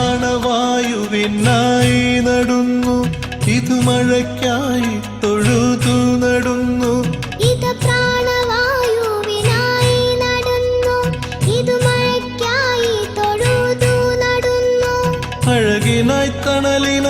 പ്രാണവായുവിനായി നടുന്നു. ഇത് മഴയ്ക്കായി തൊഴുതു നടുന്നു. ഇത് പ്രാണവായുവിനായി നടന്നു. ഇത് മഴയ്ക്കായി തൊഴുതു നടന്നു. അഴകിനായി തണലിനായി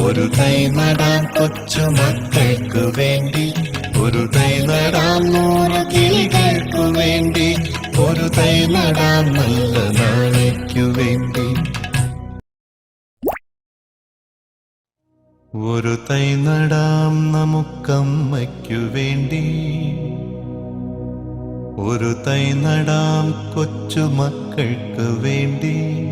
ഒരു തൈ നടാൻ കൊച്ചു മക്കൾക്ക് വേണ്ടി. ഒരു തൈ നടാൻ നൂറ് കിളികൾക്കു വേണ്ടി. ഒരു തൈ നടാൻ നല്ല നാളേക്കു വേണ്ടി. ഒരു തൈ നടാം നമുക്കമ്മയ്ക്കു വേണ്ടി. ഒരു തൈ നടാം കൊച്ചു മക്കൾക്ക് വേണ്ടി.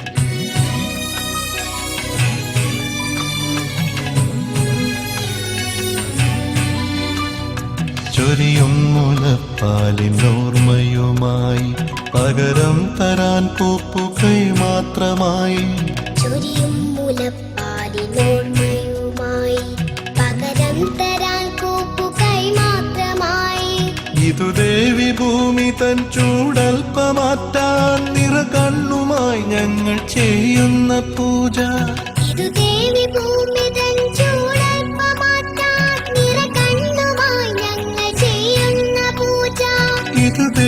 ചൊരിയും മുലപ്പാലിൻ ഓർമ്മയുമായി പകരം തരാൻ പൂപ്പുകൈ മാത്രമായി. ചൊരിയും മുലപ്പാലിനോർമ്മയുമായി പകരം തരാൻ കൂപ്പുകൈ മാത്രമായി. ഇതു ദേവി ഭൂമി തൻ ചൂടൽപ്പമാറ്റാൻ നിറ കണ്ണുമായി ഞങ്ങൾ ചെയ്യുന്ന പൂജ. ഇതു ദേവി ഭൂമി തൻ ചൂടൽപ്പമാറ്റാൻ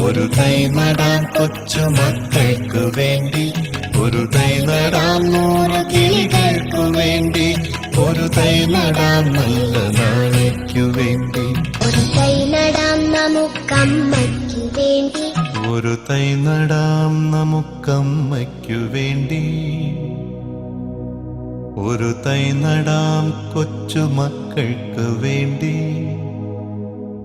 ഒരു തൈ നടാൻ കൊച്ചു മക്കൾക്ക് വേണ്ടി. ഒരു തൈ നടാൻ നൂറ് കിളികൾക്കു വേണ്ടി. ഒരു തൈ നടാൻ നല്ല നാളേക്കു വേണ്ടി. ഒരു തൈ നടാം നമുക്കമ്മയ്ക്ക് വേണ്ടി. ഒരു തൈ നടാം നമുക്കമ്മയ്ക്കു വേണ്ടി. ഒരു തൈ നടാം കൊച്ചു മക്കൾക്ക് വേണ്ടി.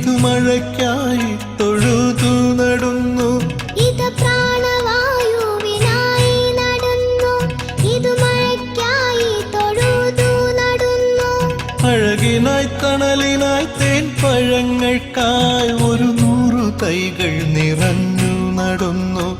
ഇത് മഴയ്ക്കായി തൊഴുതു നടുന്നു. ഇത് പ്രാണവായുവിനായി നടന്നു. ഇത് മഴയ്ക്കായി തൊഴുതു നടന്നു. അഴകിനായി തണലിനായി തേൻ പഴങ്ങൾക്കായി ഒരു നൂറു തൈകൾ നിറഞ്ഞു നടന്നു.